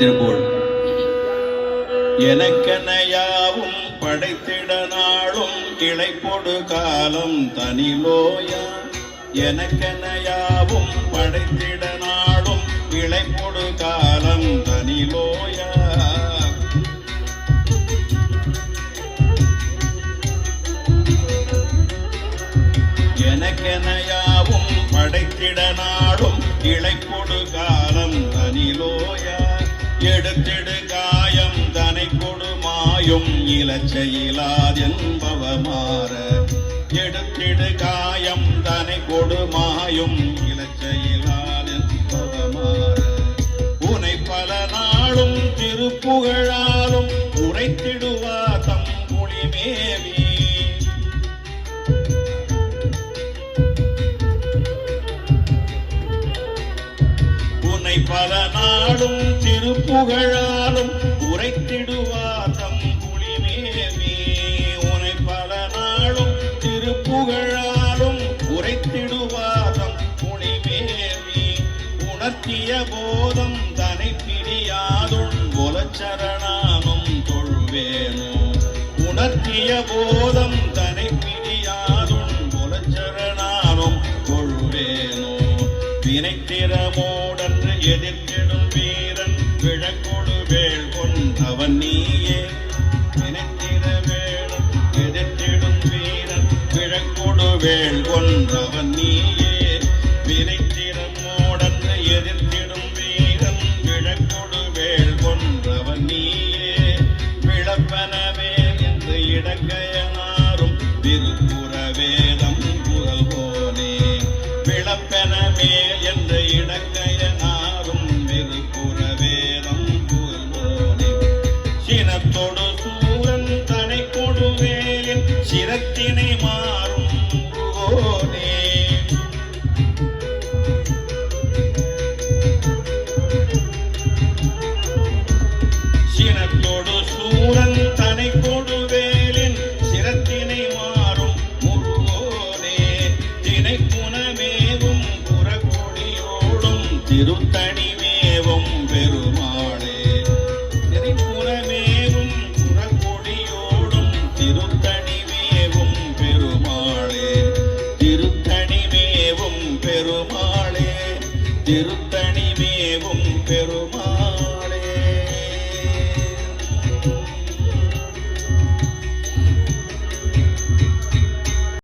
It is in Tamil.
திருப்பூர் எனக்கெனையாவும் படைத்திட நாளும் இளைப்பொடு காலம் தனிலோயா. எனக்கெனையாவும் படைத்திட நாளும் இளைப்பொடு காலம் தனிலோயா. எனக்கெனையாவும் படைத்திட நாளும் இழைப்பொடு காலம் தனிலோயா. எடுத்திடு காயம் தனை கொடுமாயும் இலச்சையிலாதென்பவமாற. எடுத்திடு காயம் தனை கொடுமாயும் இலச்சையிலாதென்பவமாற. உனை பல நாளும் திருப்புகழாலும் உரைத்திடுவா தம் புலிமேவி பல நாளும் திருப்புகழாலும் உரைத்திடுவாதம் புலிமேவி உனை பல நாளும் திருப்புகழாலும் உரைத்திடுவாதம் புலிமேவி உணர்த்திய போதம் தனை பிரியாதுள் குலச்சரணாமம் தொழுவேனோ உணர்த்திய போதம் தனை பிரியாதுள் குலச்சரணாமம் கொள்வேனோ. வினைத்திறமோடன்று எதிர்த்திடும் வீரன் விழக்கொடு வேள் கொண்டவன் நீயே. நினைத்திட வேளன் எதிர்த்திடும் வீரன் விழக்கொடு வேள் கொண்டவன் நீயே. வினைத்திறமோடன்று எதிர்த்திடும் வீரன் விழக்கொடு வேள் கொன்றவன் நீயே. விளப்பனவே என்று இடங்கையனாரும் திருப்புற வேதம் புகழ்வோனே. விளப்பெனவே என்ற திருத்தணிமேவும் பெருமாளே. திரிபுரமேவும் குணமேவும் புறக்கொடியோடும் திருத்தணிமேவும் பெருமாளே. திருத்தணிமேவும் பெருமாளே. திரு